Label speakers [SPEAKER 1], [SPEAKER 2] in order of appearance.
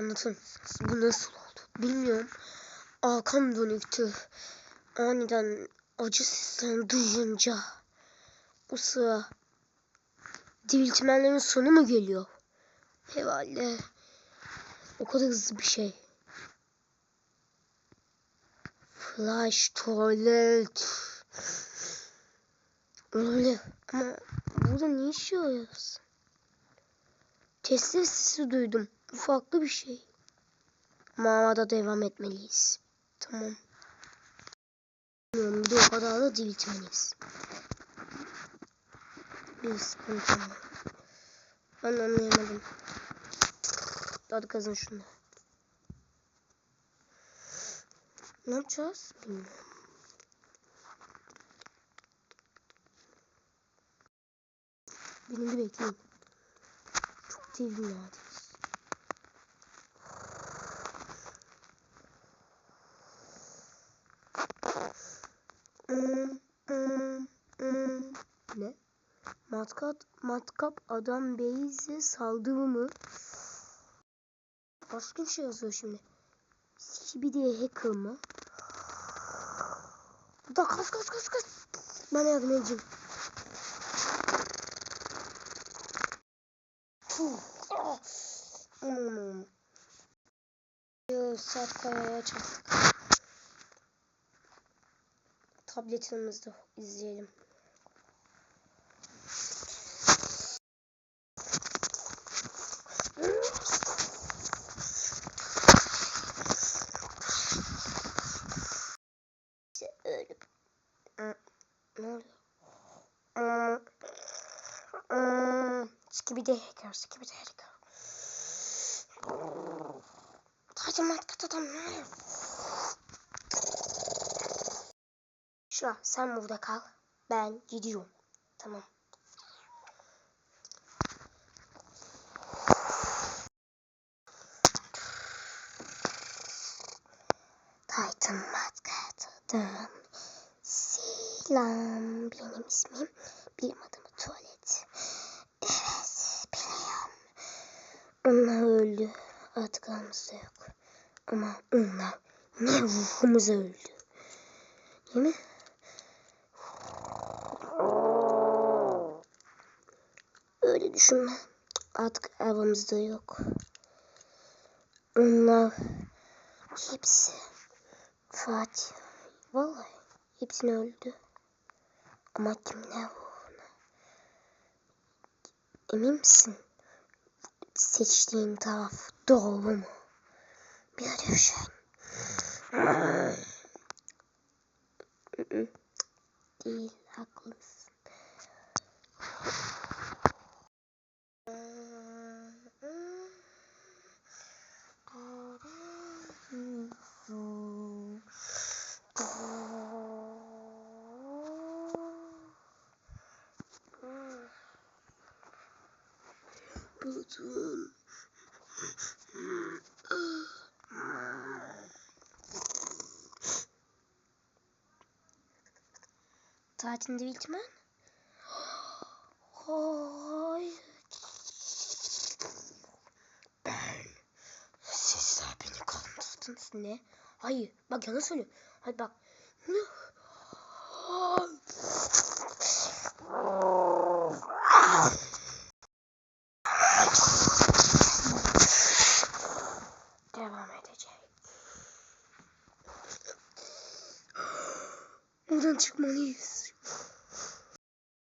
[SPEAKER 1] Anlatın. Bu nasıl oldu? Bilmiyorum. Arkam dönüktü. Aniden acı seslerini duyunca o sıra diriltmenlerin sonu mu geliyor? Herhalde. O kadar hızlı bir şey. Flash tuvalet. Öyle ama burada ne iş yapıyoruz? Tesla sesi duydum. Bu farklı bir şey. Mağarada devam etmeliyiz. Tamam. Bilmiyorum bir de o kadar da diriltmeliyiz. Bir sıkıntı var. Ben anlayamadım. Hadi kazın şunu. Ne yapacağız? Bilmiyorum. Birini bekleyin. Çok değil neredeyiz. Matkap, matkap adam Beyze saldırı mı? Başka bir şey yazıyor şimdi. Skibidi hacker mı? Da kaç kaç kaç kaç. Ben yardım edeceğim. Sert kayaya çarptık. Tabletimizde izleyelim. İşte öyle. Ne oluyor? Skibidi hacker, skibidi hacker. Hadi matkat adam ne? Şura sen burada kal. Ben gidiyorum. Tamam. Titan Matkat adam. Selam. Benim ismim. Benim adım Tuvalet. Evet biliyorum. Onlar öldü. Artık aramızda yok. Ama onlar ne ruhumuza öldü. Değil mi? Öyle düşünme. Artık aramızda yok. Onlar hepsi Fatih. Vallahi hepsini öldü. Ama kimler ruhuna? Emin misin? Seçtiğin taraf doğru mu? Bir düşün. Değil, haklısın. Butun. Tatilinde bitmen? Hayır. Ben. Sizler beni kandırdınız. Ne? Hayır. Bak yalan söylüyor. Hadi bak. Devam edecek. Buradan çıkmalıyız.